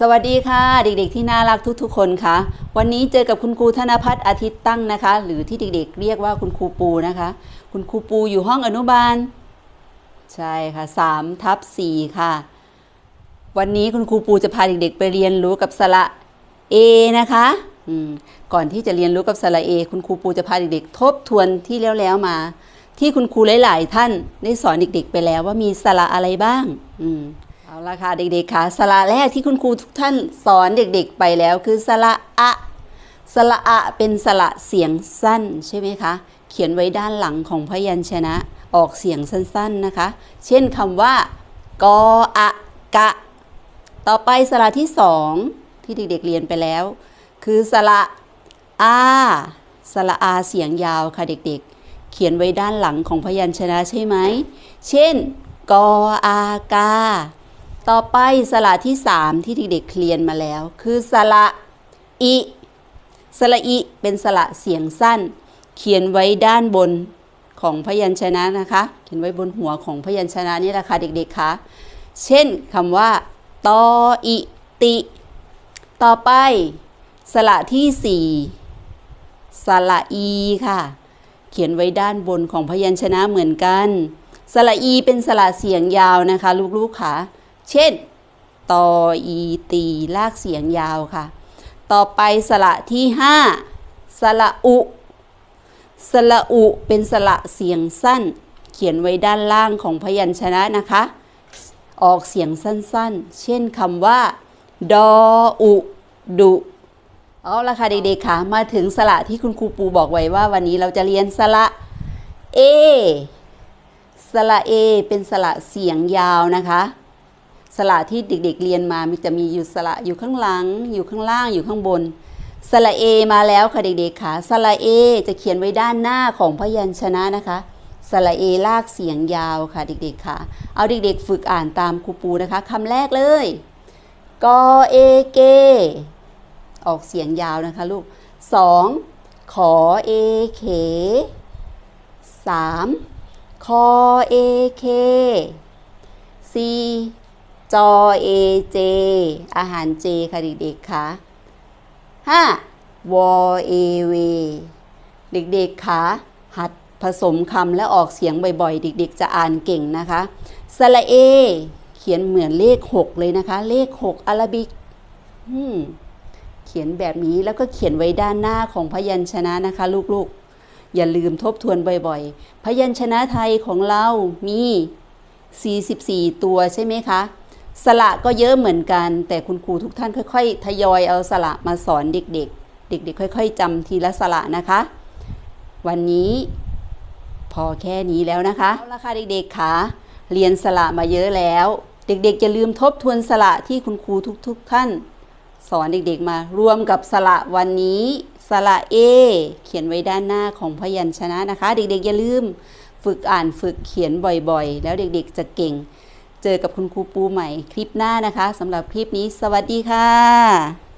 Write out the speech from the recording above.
สวัสดีค่ะ เด็กๆที่น่ารักทุกๆ คนค่ะ วันนี้เจอกับคุณครูธนพัฒน์อาทิตย์ตั้งนะคะ หรือที่เด็กๆ เรียกว่าคุณครูปูนะคะ คุณครูปูอยู่ห้องอนุบาล ใช่ค่ะ3ทับ4ค่ะ วันนี้คุณครูปูจะพาเด็กๆ ไปเรียนรู้กับสระ A นะคะก่อนที่จะเรียนรู้กับสระ A คุณครูปูจะพาเด็กๆ ทบทวนที่แล้วๆมา ที่คุณครูหลายๆ ท่านได้สอนเด็กๆ ไปแล้วว่ามีสระอะไรบ้าง อืม เอาละค่ะเด็กๆค่ะสระแรกที่คุณครูทุกท่านสอนเด็กๆไปแล้วคือสระอะสระอะเป็นสระเสียงสั้นใช่ไหมคะ เขียนไว้ด้านหลังของพยัญชนะออกเสียงสั้นๆนะคะ เช่นคำว่ากออะกะ ต่อไปสระที่สองที่เด็กๆเรียนไปแล้ว คือสระอาสระอาเสียงยาวค่ะเด็กๆ เขียนไว้ด้านหลังของพยัญชนะใช่ไหม เช่นกออากา ต่อไปสระที่สามที่เด็กๆเรียนมาแล้ว คือสระอิสระอิเป็นสระเสียงสั้น เขียนไว้ด้านบนของพยัญชนะนะคะ เขียนไว้บนหัวของพยัญชนะนี่แหละค่ะเด็กๆคะเช่นคำว่าตออิติ ต่อไป สระที่สี่สระอีค่ะ เขียนไว้ด้านบนของพยัญชนะเหมือนกัน สระอีเป็นสระเสียงยาวนะคะ ลูกๆค่ะ เช่น ตออีตี ลากเสียงยาวค่ะ ต่อไปสระที่ห้าสระอุ สระอุเป็นสระเสียงสั้น เขียนไว้ด้านล่างของพยัญชนะนะคะ ออกเสียงสั้นๆ เช่นคำว่า ดออุดุเอาละค่ะเด็กๆค่ะ มาถึงสระที่คุณครูปูบอกไว้ว่าวันนี้เราจะเรียนสระเอสระเอเป็นสระเสียงยาวนะคะ สระที่เด็กๆเรียนมามันจะมีอยู่สระอยู่ข้างหลัง อยู่ข้างล่างอยู่ข้างบนสระเอมาแล้วค่ะเด็กๆค่ะสระเอจะเขียนไว้ด้านหน้าของพยัญชนะนะคะสระเอลากเสียงยาวค่ะเด็กๆค่ะ เอาเด็กๆฝึกอ่านตามครูปูนะคะคำแรกเลยกอเอเกออกเสียงยาวนะคะลูกสองขอเอเขสามคอเอเคสี่ จอเอเจอาหารเจค่ะเด็กๆค่ะห้าวอเอเวเด็กๆค่ะหัดผสมคำและออกเสียงบ่อยๆ เด็กๆ จะอ่านเก่งนะคะสระเอ เขียนเหมือนเลข 6 เลยนะคะ เลข 6อาราบิกเขียนแบบนี้แล้วก็เขียนไว้ด้านหน้าของพยัญชนะนะคะ ลูกๆ อย่าลืมทบทวนบ่อยๆ พยัญชนะไทยของเรามี 44 ตัวใช่ไหมคะ สระก็เยอะเหมือนกัน แต่คุณครูทุกท่านค่อย ๆ ทยอยเอาสระมาสอนเด็ก ๆ เด็ก ๆ ค่อย ๆจำทีละสระนะคะ วันนี้พอแค่นี้แล้วนะคะเอาละค่ะเด็กๆค่ะเรียนสระมาเยอะแล้ว เด็กๆอย่าลืมทบทวนสระที่คุณครูทุก ๆ ท่าน สอนเด็กๆมารวมกับสระวันนี้สระเอเขียนไว้ด้านหน้าของพยัญชนะนะคะ เด็กๆอย่าลืม ฝึกอ่านฝึกเขียนบ่อยๆ แล้วเด็กๆจะเก่ง เจอกับคุณครูปูใหม่คลิปหน้านะคะสำหรับคลิปนี้สวัสดีค่ะ